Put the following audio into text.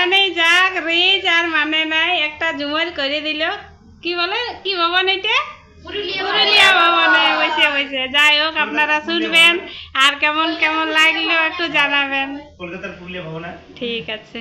Rich আর মানে নাই একটা ঝুমুর করে দিল। কি বলে? কি ভবন এটা? পুরুলিয়া ভবনে। বসে বসে। যাই হোক আপনারা শুনবেন আর কেমন কেমন লাগল একটু জানাবেন। কলকাতার পুরুলিয়া ভবনে হ্যাঁ। ঠিক আছে।